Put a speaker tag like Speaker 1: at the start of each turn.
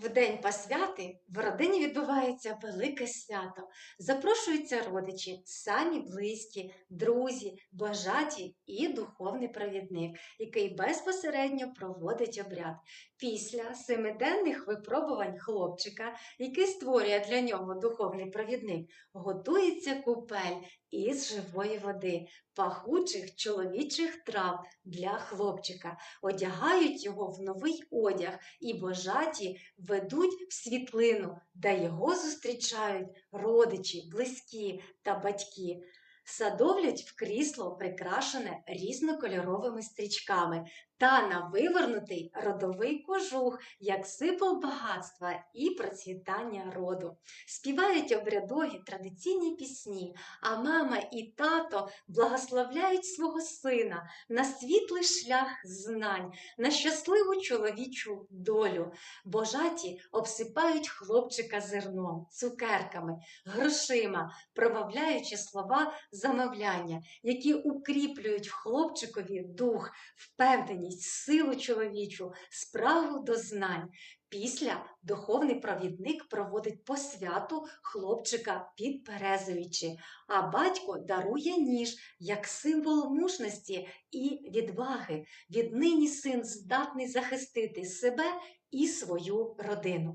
Speaker 1: В день посвяти в родині відбувається велике свято. Запрошуються родичі, самі близькі, друзі, бажаті і духовний провідник, який безпосередньо проводить обряд. Після семиденних випробувань хлопчика, який створює для нього духовний провідник, готується купель із живої води, пахучих чоловічих трав для хлопчика, одягають його в новий одяг і божаті ведуть в світлину, де його зустрічають родичі, близькі та батьки. Садовлять в крісло, прикрашене різнокольоровими стрічками, та на вивернутий родовий кожух, як символ багатства і процвітання роду. Співають обрядові традиційні пісні, а мама і тато благословляють свого сина на світлий шлях знань, на щасливу чоловічу долю. Божаті обсипають хлопчика зерном, цукерками, грошима, промовляючи слова замовляння, які укріплюють в хлопчикові дух, впевненість, силу чоловічу, спрагу до знань. Після духовний провідник проводить посвяту хлопчика підперезуючи, а батько дарує ніж як символ мужності і відваги. Віднині син здатний захистити себе і свою родину.